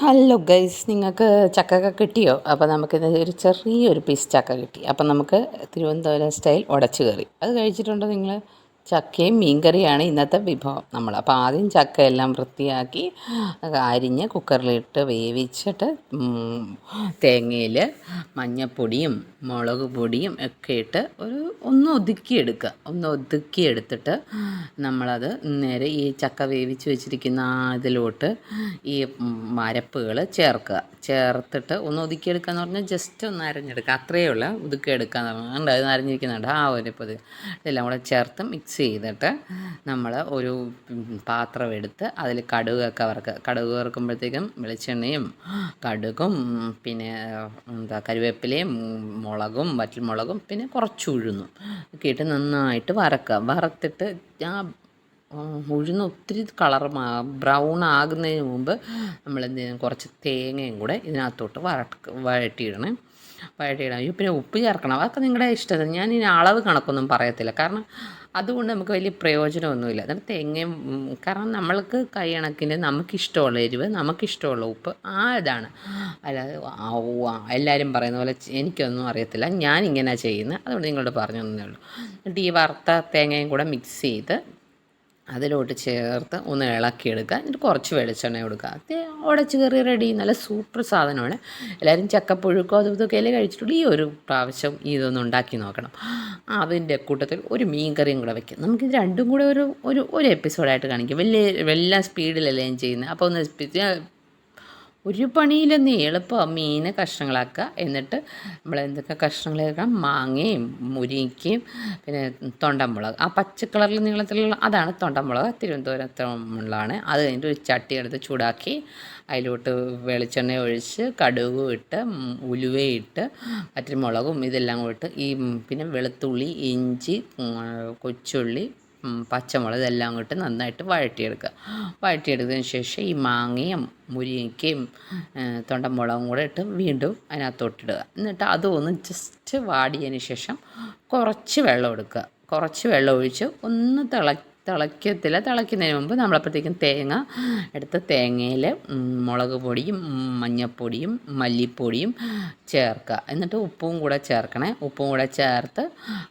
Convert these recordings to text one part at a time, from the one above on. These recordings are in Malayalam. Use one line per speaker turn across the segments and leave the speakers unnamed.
ഹലോ ഗൈസ് നിങ്ങൾക്ക് ചക്കക്ക കിട്ടിയോ? അപ്പോൾ നമുക്കിത് ഒരു ചെറിയൊരു പീസ് ചക്ക കിട്ടി. അപ്പം നമുക്ക് തിരുവനന്തപുരം സ്റ്റൈൽ ഉടച്ചു കറി അത് കഴിച്ചിട്ടുണ്ടോ നിങ്ങൾ? ചക്കയും മീൻകറിയാണ് ഇന്നത്തെ വിഭവം. നമ്മൾ അപ്പോൾ ആദ്യം ചക്കയെല്ലാം വൃത്തിയാക്കി അരിഞ്ഞ് കുക്കറിലിട്ട് വേവിച്ചിട്ട് തേങ്ങയിൽ മഞ്ഞപ്പൊടിയും മുളക് പൊടിയും ഒക്കെ ഇട്ട് ഒരു ഒന്ന് ഒതുക്കിയെടുക്കുക ഒന്ന് ഒതുക്കിയെടുത്തിട്ട് നമ്മളത് നേരെ ഈ ചക്ക വേവിച്ച് വെച്ചിരിക്കുന്ന ഇതിലോട്ട് ഈ മരപ്പുകൾ ചേർക്കുക. ചേർത്തിട്ട് ഒന്ന് ഒതുക്കിയെടുക്കുക എന്ന് പറഞ്ഞാൽ ജസ്റ്റ് ഒന്ന് അരഞ്ഞെടുക്കുക. അത്രയേ ഉള്ളൂ. ഒതുക്കിയെടുക്കുക അത് അരഞ്ഞിരിക്കുന്നുണ്ട്. ആ ഒരു പൊതു. ഇതെല്ലാം കൂടെ ചേർത്ത് മിക്സ് ചെയ്തിട്ട് നമ്മൾ ഒരു പാത്രം എടുത്ത് അതിൽ കടുകൊക്കെ വറുക്കുക. കടുക് വറുക്കുമ്പോഴത്തേക്കും വെളിച്ചെണ്ണയും കടുകും പിന്നെ എന്താ കരുവേപ്പിലയും മുളകും വറ്റൽമുളകും പിന്നെ കുറച്ച് ഉഴുന്നും ഒക്കെ ഇട്ട് നന്നായിട്ട് വറക്കുക. വറുത്തിട്ട് ആ ഉഴുന്ന് ഒത്തിരി കളർ ബ്രൗൺ ആകുന്നതിന് മുമ്പ് നമ്മൾ എന്ത് ചെയ്യണം? കുറച്ച് തേങ്ങയും കൂടെ ഇതിനകത്തോട്ട് വഴട്ട് വഴട്ടിയിടണം അയ്യോ പിന്നെ ഉപ്പ് ചേർക്കണം. അതൊക്കെ നിങ്ങളുടെ ഇഷ്ടത്തിന്. ഞാൻ ഇനി അളവ് കണക്കൊന്നും പറയത്തില്ല. കാരണം അതുകൊണ്ട് നമുക്ക് വലിയ പ്രയോജനമൊന്നുമില്ല. നമുക്ക് തേങ്ങയും കാരണം നമ്മൾക്ക് കൈ കണക്കിന് നമുക്കിഷ്ടമുള്ള എരിവ് നമുക്കിഷ്ടമുള്ള ഉപ്പ് ആ ഇതാണ്. അല്ലാതെ എല്ലാവരും പറയുന്ന പോലെ എനിക്കൊന്നും അറിയത്തില്ല. ഞാൻ ഇങ്ങനെ ചെയ്യുന്നത്. അതുകൊണ്ട് നിങ്ങളോട് പറഞ്ഞു തന്നേ ഉള്ളൂ. എന്നിട്ട് ഈ വറുത്ത തേങ്ങയും കൂടെ മിക്സ് ചെയ്ത് അതിലോട്ട് ചേർത്ത് ഒന്ന് ഇളക്കിയെടുക്കുക. എന്നിട്ട് കുറച്ച് വെളിച്ചെണ്ണ കൊടുക്കുക. അത് ഉടച്ച് കയറി റെഡി നല്ല സൂപ്പർ സാധനമാണ്. എല്ലാവരും ചക്കപ്പുഴുക്കോ അതും ഇതൊക്കെ അല്ലേ കഴിച്ചിട്ടുള്ളൂ? ഈ ഒരു പ്രാവശ്യം ഇതൊന്നും ഉണ്ടാക്കി നോക്കണം. അതിന്റെ കൂട്ടത്തിൽ ഒരു മീൻ കറിയും കൂടെ വയ്ക്കും നമുക്കിത് രണ്ടും കൂടെ ഒരു ഒരു ഒരു എപ്പിസോഡായിട്ട് കാണിക്കും. വലിയ വലിയ സ്പീഡിലല്ലേ ഞാൻ ചെയ്യുന്നത്. അപ്പോൾ ഒന്ന് ഒരു പണിയിലെന്ന് എളുപ്പം മീനെ കഷ്ണങ്ങളാക്കുക. എന്നിട്ട് നമ്മൾ എന്തൊക്കെ കഷ്ണങ്ങൾ ചേർക്കണം? മാങ്ങയും മുരിങ്ങയും പിന്നെ തൊണ്ടമുളക്. ആ പച്ചക്കളറിൽ നീളത്തിലുള്ള അതാണ് തൊണ്ടമുളക്. തിരുവനന്തപുരത്തുള്ളതാണ്. അത് കഴിഞ്ഞിട്ട് ഒരു ചട്ടി എടുത്ത് ചൂടാക്കി അതിലോട്ട് വെളിച്ചെണ്ണ ഒഴിച്ച് കടുക് ഇട്ട് ഉലുവയിട്ട് മുളകും ഇതെല്ലാം ഇട്ട് ഈ പിന്നെ വെളുത്തുള്ളി ഇഞ്ചി കൊച്ചുള്ളി പച്ചമുളക് ഇതെല്ലാം കൂട്ട് നന്നായിട്ട് വഴറ്റിയെടുക്കുക. വഴറ്റിയെടുത്തതിന് ശേഷം ഈ മാങ്ങയും മുരിങ്ങയ്ക്കയും തൊണ്ടമുളകും കൂടെ ഇട്ട് വീണ്ടും അതിനകത്തോട്ടിടുക. എന്നിട്ട് അതൊന്ന് ജസ്റ്റ് വാടിയതിന് ശേഷം കുറച്ച് വെള്ളം എടുക്കുക. കുറച്ച് വെള്ളം ഒഴിച്ച് ഒന്ന് തിള തിളയ്ക്കത്തില്ല തിളയ്ക്കുന്നതിന് മുമ്പ് നമ്മളപ്പോഴത്തേക്കും തേങ്ങ എടുത്ത തേങ്ങയിൽ മുളക് പൊടിയും മഞ്ഞൾപ്പൊടിയും മല്ലിപ്പൊടിയും ചേർക്കുക. എന്നിട്ട് ഉപ്പും കൂടെ ചേർക്കണേ. ഉപ്പും കൂടെ ചേർത്ത്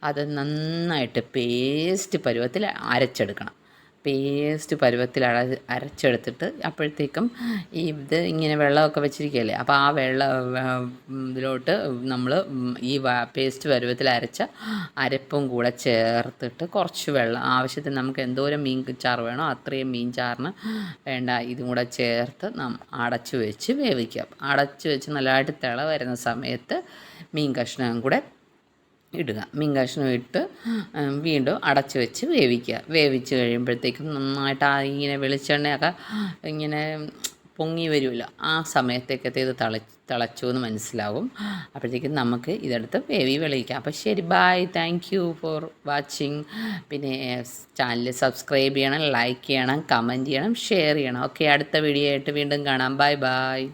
അത് നന്നായിട്ട് പേസ്റ്റ് പരുവത്തിൽ അരച്ചെടുക്കണം. പേസ്റ്റ് പരുവത്തിൽ അട അരച്ചെടുത്തിട്ട് അപ്പോഴത്തേക്കും ഈ ഇത് ഇങ്ങനെ വെള്ളമൊക്കെ വെച്ചിരിക്കുകയല്ലേ? അപ്പോൾ ആ വെള്ളം ഇതിലോട്ട് നമ്മൾ ഈ പേസ്റ്റ് പരുവത്തിൽ അരച്ച അരപ്പും കൂടെ ചേർത്തിട്ട് കുറച്ച് വെള്ളം ആവശ്യത്തിന് നമുക്ക് എന്തോരം മീൻ ചാറ് വേണോ അത്രയും മീൻ ചാറിന് വേണ്ട ഇതും കൂടെ ചേർത്ത് നാം അടച്ചു വെച്ച് വേവിക്കാം. അടച്ചു വെച്ച് നല്ലതായിട്ട് തിള വരുന്ന സമയത്ത് മീൻ കഷ്ണം കൂടെ ഇടുക. മീൻ കഷ്ണം ഇട്ട് വീണ്ടും അടച്ച് വെച്ച് വേവിക്കുക. വേവിച്ച് കഴിയുമ്പോഴത്തേക്കും നന്നായിട്ട് ആ ഇങ്ങനെ വെളിച്ചെണ്ണയൊക്കെ ഇങ്ങനെ പൊങ്ങി വരുമല്ലോ ആ സമയത്തേക്കത്തെ ഇത് തിള തിളച്ചു എന്ന് മനസ്സിലാവും. അപ്പോഴത്തേക്കും നമുക്ക് ഇതെടുത്ത് വേവി വെളിയിക്കാം. അപ്പോൾ ശരി bye thank you for watching പിന്നെ ചാനൽ സബ്സ്ക്രൈബ് ചെയ്യണം ലൈക്ക് ചെയ്യണം കമന്റ് ചെയ്യണം ഷെയർ ചെയ്യണം. ഓക്കെ അടുത്ത വീഡിയോ ആയിട്ട് വീണ്ടും കാണാം. Bye bye